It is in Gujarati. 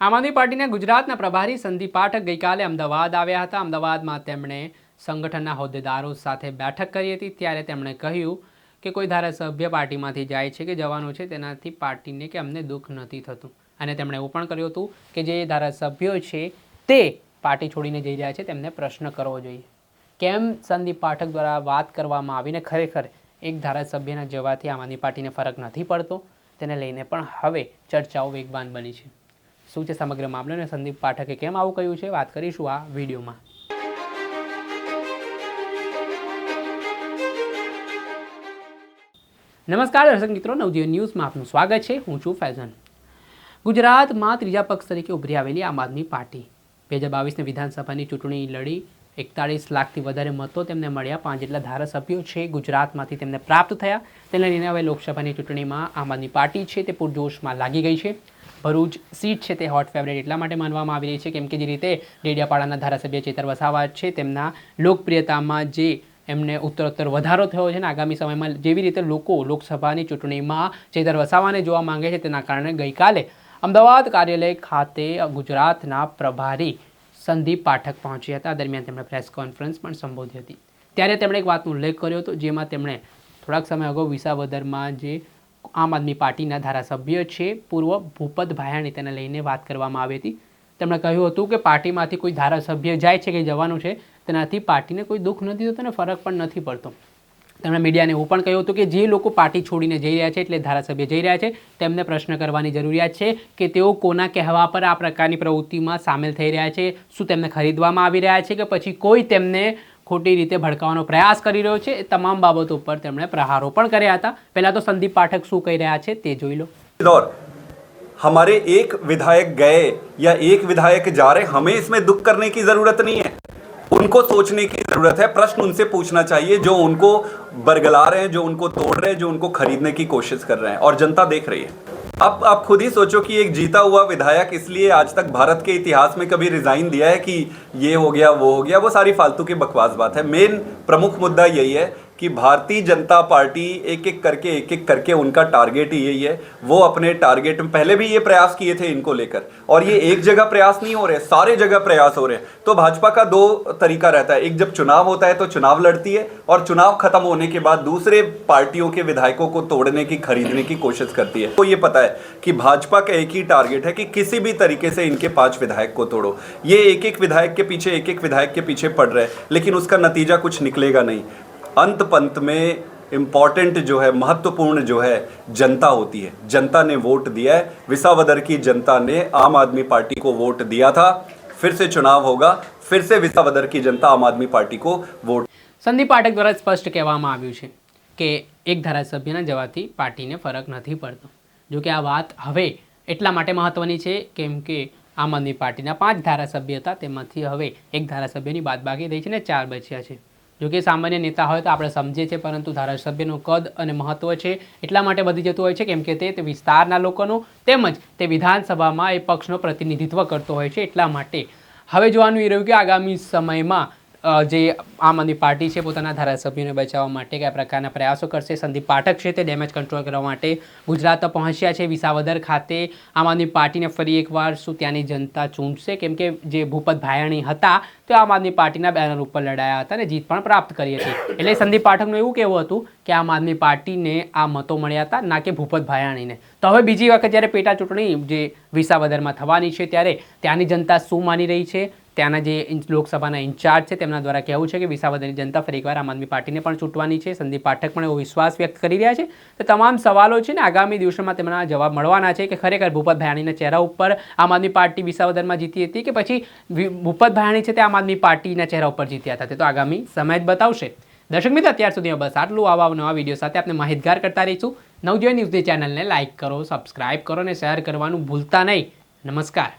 આમ આદમી પાર્ટીના ગુજરાતના પ્રભારી સંદીપ પાઠક ગઈકાલે અમદાવાદ આવ્યા હતા. અમદાવાદમાં તેમણે સંગઠનના હોદ્દેદારો સાથે બેઠક કરી હતી. ત્યારે તેમણે કહ્યું કે કોઈ ધારાસભ્ય પાર્ટીમાંથી જાય છે કે જવાનું છે, તેનાથી પાર્ટીને કે અમને દુઃખ નથી થતું. અને તેમણે એવું પણ કર્યું હતું કે જે ધારાસભ્યો છે, તે પાર્ટી છોડીને જઈ રહ્યા છે, તેમને પ્રશ્ન કરવો જોઈએ. કેમ? સંદીપ પાઠક દ્વારા વાત કરવામાં આવીને ખરેખર એક ધારાસભ્યના જવાથી આમ આદમી પાર્ટીને ફરક નથી પડતો. તેને લઈને પણ હવે ચર્ચાઓ વેગવાન બની છે. શું છે સમગ્ર મામલો અને સંદીપ પાઠકે કેમ આવું કહ્યું છે? વાત કરીશું આ વિડીયોમાં. નમસ્કાર, દર્શક મિત્રો, નવજીવન ન્યૂઝમાં આપનું સ્વાગત છે. હું છું ફૈઝન. ગુજરાતમાં ત્રીજા પક્ષ તરીકે ઉભરી આવેલી આમ આદમી પાર્ટી. બે હજાર બાવીસની વિધાનસભાની ચૂંટણી લડી એકતાળીસ લાખથી વધારે મતો તેમને મળ્યા. પાંચ જેટલા ધારાસભ્યો છે ગુજરાતમાંથી તેમને પ્રાપ્ત થયા. તેને લઈને હવે લોકસભાની ચૂંટણીમાં આમ આદમી પાર્ટી છે તે પૂરજોશમાં લાગી ગઈ છે. ભરૂચ સીટ છે તે હોટ ફેવરેટ એટલા માટે માનવામાં આવી રહી છે કેમ કે જે રીતે ડેડિયાપાડાના ધારાસભ્ય ચેતર વસાવા છે તેમના લોકપ્રિયતામાં જે એમને ઉત્તરોત્તર વધારો થયો છે ને આગામી સમયમાં જેવી રીતે લોકો લોકસભાની ચૂંટણીમાં ચેતર વસાવાને જોવા માંગે છે તેના કારણે ગઈકાલે અમદાવાદ કાર્યાલય ખાતે ગુજરાતના પ્રભારી સંદીપ પાઠક પહોંચ્યા હતા. દરમિયાન તેમણે પ્રેસ કોન્ફરન્સ પણ સંબોધી હતી. ત્યારે તેમણે એક વાતનો ઉલ્લેખ કર્યો હતો જેમાં તેમણે થોડાક સમય અગાઉ વિસાવદરમાં જે આમ આદમી પાર્ટીના ધારાસભ્ય છે, પૂર્વ ભૂપત ભાયાણી તેને લઈને વાત કરવામાં આવી હતી. તેમણે કહ્યું હતું કે પાર્ટીમાંથી કોઈ ધારાસભ્ય જાય છે કે જવાનું છે, તેનાથી પાર્ટીને કોઈ દુઃખ નથી થતું અને ફરક પણ નથી પડતો. તેમણે મીડિયાને એવું પણ કહ્યું હતું કે જે લોકો પાર્ટી છોડીને જઈ રહ્યા છે એટલે ધારાસભ્ય જઈ રહ્યા છે, તેમને પ્રશ્ન કરવાની જરૂરિયાત છે કે તેઓ કોના કહેવા પર આ પ્રકારની પ્રવૃત્તિમાં સામેલ થઈ રહ્યા છે, શું તેમને ખરીદવામાં આવી રહ્યા છે કે પછી કોઈ તેમને ખોટી રીતે ભડકાવવાનો પ્રયાસ કરી રહ્યો છે એ તમામ બાબતો પર તેમણે પ્રહારો પણ કર્યા હતા પહેલાં તો સંદીપ પાઠક શું કહી રહ્યા છે તે જોઈ લો दौर हमारे एक विधायक गए या एक विधायक जा रहे हमें इसमें दुख करने की जरूरत नहीं है उनको सोचने की जरूरत है प्रश्न उनसे पूछना चाहिए जो उनको बरगला रहे हैं जो उनको तोड़ रहे हैं जो उनको खरीदने की कोशिश कर रहे हैं और जनता देख रही है अब आप खुद ही सोचो कि एक जीता हुआ विधायक इसलिए आज तक भारत के इतिहास में कभी रिजाइन दिया है कि ये हो गया वो हो गया वो सारी फालतू की बकवास बात है मेन प्रमुख मुद्दा यही है कि भारतीय जनता पार्टी एक एक करके एक एक करके उनका टारगेट ही यही है। वो अपने टारगेट में पहले भी ये प्रयास किए थे इनको लेकर। और ये एक जगह प्रयास नहीं हो रहे सारे जगह प्रयास हो रहे हैं। तो भाजपा का दो तरीका रहता है, एक जब चुनाव होता है तो चुनाव लड़ती है और चुनाव खत्म होने के बाद दूसरे पार्टियों के विधायकों को तोड़ने की, खरीदने की कोशिश करती है। तो ये पता है कि भाजपा का एक ही टारगेट है कि किसी भी तरीके से इनके पाँच विधायक को तोड़ो। ये एक एक विधायक के पीछे एक एक विधायक के पीछे पड़ रहे हैं, लेकिन उसका नतीजा कुछ निकलेगा नहीं। अंत पंत में इम्पॉर्टेंट जो है महत्वपूर्ण जो है जनता होती है जनता ने वोट दिया है विसावदर की जनता ने आम आदमी पार्टी को वोट दिया था फिर से चुनाव होगा फिर से विसावदर की जनता आम आदमी पार्टी को वोट સંદીપ પાઠક દ્વારા સ્પષ્ટ કહેવામાં આવ્યું છે કે એક ધારાસભ્યના જવાથી પાર્ટીને ફરક નથી પડતો જો કે આ વાત હવે એટલા માટે મહત્ત્વની છે કેમ કે આમ આદમી પાર્ટીના પાંચ ધારાસભ્ય હતા તેમાંથી હવે એક ધારાસભ્યની બાદબાકી થઈ છે ને ચાર બચ્યા છે જો કે સામાન્ય નેતા હોય તો આપણે સમજીએ છીએ, પરંતુ ધારાસભ્યનું કદ અને મહત્ત્વ છે એટલા માટે વધી જતું હોય છે, કેમ કે તે વિસ્તારના લોકોનું તેમજ તે વિધાનસભામાં એ પક્ષનું પ્રતિનિધિત્વ કરતો હોય છે એટલા માટે. હવે જોવાનું એ રહ્યું કે આગામી સમયમાં જે આમ આદમી પાર્ટી છે પોતાના ધારાસભ્યોને બચાવવા માટે કયા પ્રકારના પ્રયાસો કરશે. સંદીપ પાઠક છે તે ડેમેજ કંટ્રોલ કરવા માટે ગુજરાત પહોંચ્યા છે. વિસાવદર ખાતે આમ આદમી પાર્ટીને ફરી એકવાર શું ત્યાંની જનતા ચૂંટશે કેમ કે જે ભૂપત ભાયાણી હતા, તે આમ આદમી પાર્ટીના બેનર ઉપર લડાયા હતા અને જીત પણ પ્રાપ્ત કરી હતી. એટલે સંદીપ પાઠકનું એવું કહેવું હતું કે આમ આદમી પાર્ટીને આ મતો મળ્યા હતા, ના કે ભૂપત ભાયાણીને. તો હવે બીજી વખત જ્યારે પેટા ચૂંટણી જે વિસાવદરમાં થવાની છે ત્યારે ત્યાંની જનતા શું માની રહી છે? ત્યાંના જે લોકસભાના ઇન્ચાર્જ છે, તેમના દ્વારા કહેવું છે કે વિસાવદરની જનતા ફરી એકવાર આમ આદમી પાર્ટીને પણ ચૂંટવાની છે. સંદીપ પાઠક પણ એવો વિશ્વાસ વ્યક્ત કરી રહ્યા છે. તો તમામ સવાલો છે ને આગામી દિવસોમાં તેમના જવાબ મળવાના છે કે ખરેખર ભૂપત ભાયાણીના ચહેરા ઉપર આમ આદમી પાર્ટી વિસાવદરમાં જીતી હતી કે પછી ભૂપત ભાયાણી છે તે આમ આદમી પાર્ટીના ચહેરા ઉપર જીત્યા હતા? તે તો આગામી સમય જ બતાવશે. દર્શક મિત્રો, અત્યાર સુધી બસ આટલું. આવા નવા વીડિયો સાથે આપણે માહિતગાર કરતા રહીશું. નવજીવન ન્યૂઝની ચેનલને લાઇક કરો, સબસ્ક્રાઇબ કરો અને શેર કરવાનું ભૂલતા નહીં. નમસ્કાર.